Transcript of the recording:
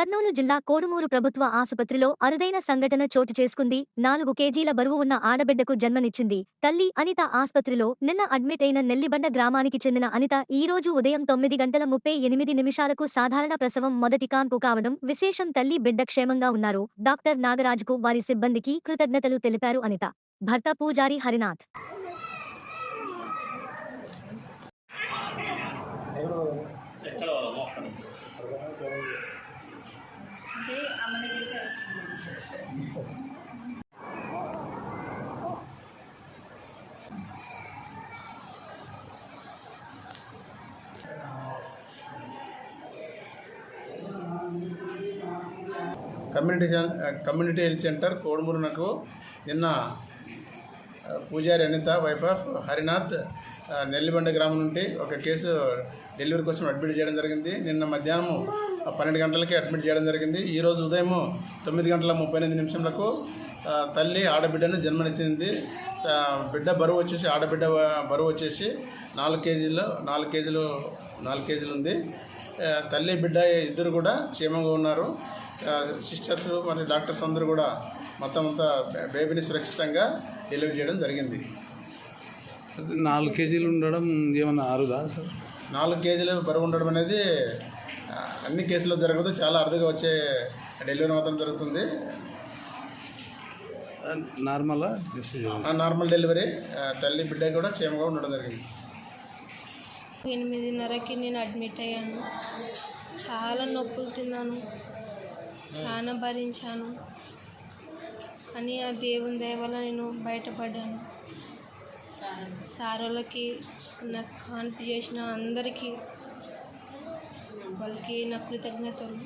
కర్నూలు జిల్లా కోడుమూరు ప్రభుత్వ ఆసుపత్రిలో అరుదైన సంఘటన చోటు చేసుకుంది. నాలుగు కేజీల బరువు ఉన్న ఆడబిడ్డకు జన్మనిచ్చింది. తల్లి అనిత ఆసుపత్రిలో నిన్న అడ్మిట్ అయిన నెల్లిబండ గ్రామానికి చెందిన అనిత ఈ రోజు ఉదయం తొమ్మిది గంటల ముప్పై ఎనిమిది నిమిషాలకు సాధారణ ప్రసవం మొదటి కాన్పు కావడం విశేషం తల్లి బిడ్డ క్షేమంగా ఉన్నారు. డాక్టర్ నాగరాజుకు వారి సిబ్బందికి కృతజ్ఞతలు తెలిపారు అనిత. భర్త Pujari Harinath. Community community health centre కోడుమూరునకు నిన్న పూజారి అనిత వైఫ్ ఆఫ్ హరినాథ్ నెల్లిబండ గ్రామం నుండి ఒక కేసు డెలివరీ కోసం అడ్మిట్ చేయడం జరిగింది. నిన్న మధ్యాహ్నం పన్నెండు గంటలకి అడ్మిట్ చేయడం జరిగింది. ఈరోజు ఉదయం తొమ్మిది గంటల ముప్పై ఎనిమిది నిమిషంలకు తల్లి ఆడబిడ్డను జన్మనిచ్చింది. బిడ్డ బరువు వచ్చేసి ఆడబిడ్డ బరువు వచ్చేసి నాలుగు కేజీలు నాలుగు కేజీలు నాలుగు కేజీలు ఉంది. తల్లి బిడ్డ ఇద్దరు కూడా క్షేమంగా ఉన్నారు. ఆ, సిస్టర్స్ మరియు డాక్టర్స్ అందరూ కూడా మొత్తం అంతా బేబీని సురక్షితంగా డెలివరీ చేయడం జరిగింది. నాలుగు కేజీలు ఉండడం ఏమన్నా ఆరుదా సార్? నాలుగు కేజీలు బరువు ఉండడం అనేది అన్ని కేసుల్లో జరగదు. చాలా అరుదుగా వచ్చే డెలివరీ మాత్రం జరుగుతుంది. నార్మలా? నార్మల్ డెలివరీ తల్లి బిడ్డ కూడా క్షేమంగా ఉండడం జరిగింది. ఎనిమిదిన్నరకి నేను అడ్మిట్ అయ్యాను. చాలా నొప్పులు తిన్నాను. చాలా భరించాను. కానీ ఆ దేవుని దయ వల్ల నేను బయటపడ్డాను. సారోళ్ళకి వాళ్ళకి నాకు కాన్పు చేసిన అందరికీ వాళ్ళకి నా కృతజ్ఞతలు.